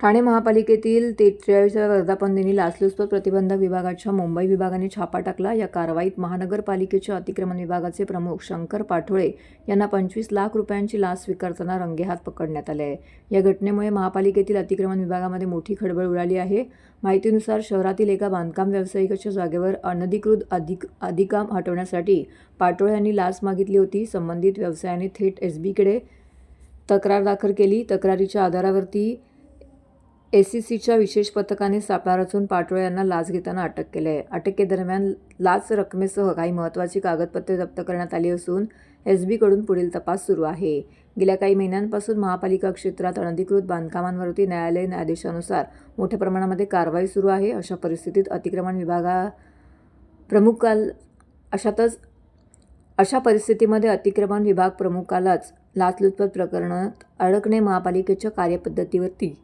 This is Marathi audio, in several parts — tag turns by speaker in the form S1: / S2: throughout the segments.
S1: ठाणे महापालिकेतील तेहेचाळीसाव्या वर्धापन दिनी लाचलुचपत प्रतिबंधक विभागाच्या मुंबई विभागाने छापा टाकला. या कारवाईत महानगरपालिकेच्या अतिक्रमण विभागाचे प्रमुख शंकर पाठोळे यांना पंचवीस लाख रुपयांची लाच स्वीकारताना रंगेहात पकडण्यात आले आहे. या घटनेमुळे महापालिकेतील अतिक्रमण विभागामध्ये मोठी खळबळ उडाली आहे. माहितीनुसार शहरातील एका बांधकाम व्यावसायिकाच्या जागेवर अनधिकृत अधिक अधिकाम हटवण्यासाठी पाटोळे यांनी लाच मागितली होती. संबंधित व्यवसायाने थेट एस बीकडे तक्रार दाखल केली. तक्रारीच्या आधारावरती ए सी सीच्या विशेष पथकाने सापळा रचून पाटोळे यांना लाच घेताना अटक केली आहे. अटकेदरम्यान लाच रकमेसह काही महत्त्वाची कागदपत्रे जप्त करण्यात आली असून एस बीकडून पुढील तपास सुरू आहे. गेल्या काही महिन्यांपासून महापालिका क्षेत्रात अनधिकृत बांधकामांवरती न्यायालय न्यायाधीशानुसार मोठ्या प्रमाणामध्ये कारवाई सुरू आहे. अशा परिस्थितीत अतिक्रमण विभागा प्रमुखाल अशातच अशा परिस्थितीमध्ये अतिक्रमण विभाग प्रमुखालाच लाचलुचपत प्रकरणात अडकणे महापालिकेच्या कार्यपद्धतीवरती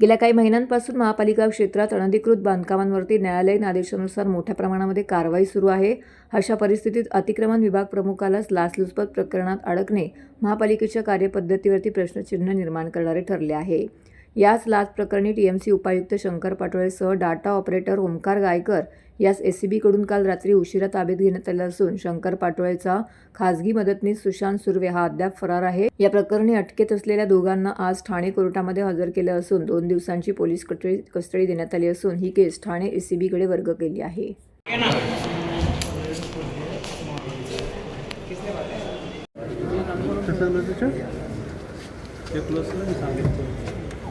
S1: गेल्या काही महिन्यांपासून महापालिका क्षेत्रात अनधिकृत बांधकामांवरती न्यायालयीन आदेशानुसार मोठ्या प्रमाणामध्ये कारवाई सुरू आहे. अशा परिस्थितीत अतिक्रमण विभाग प्रमुखालाच लाचलुचपत प्रकरणात अडकणे महापालिकेच्या कार्यपद्धतीवरती प्रश्नचिन्ह निर्माण करणारे ठरले आहे. याच लाच प्रकरणी टीएमसी उपायुक्त शंकर पाटोळेसह डाटा ऑपरेटर ओमकार गायकर यास एस सी बीकडून काल रात्री उशिरा ताब्यात घेण्यात आलं असून शंकर पाटोळेचा खासगी मदतनीस सुशांत सुर्वे हा अद्याप फरार आहे या प्रकरणी अटकेत असलेल्या दोघांना आज ठाणे कोर्टामध्ये हजर केलं असून दोन दिवसांची पोलीस कस्टडी कस्टडी देण्यात आली असून ही केस ठाणे एस सी बीकडे वर्ग केली आहे
S2: प्लस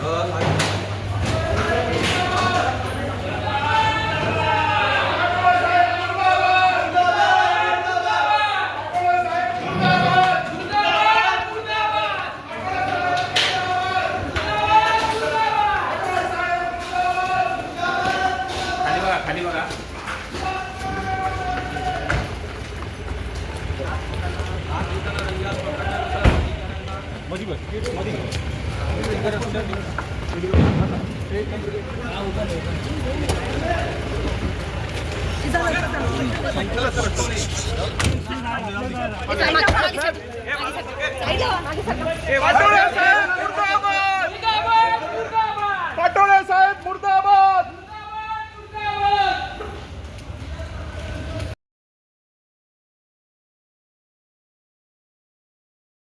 S3: अ,
S4: मागे सर मागे सर साईडला व्हा, मागे सर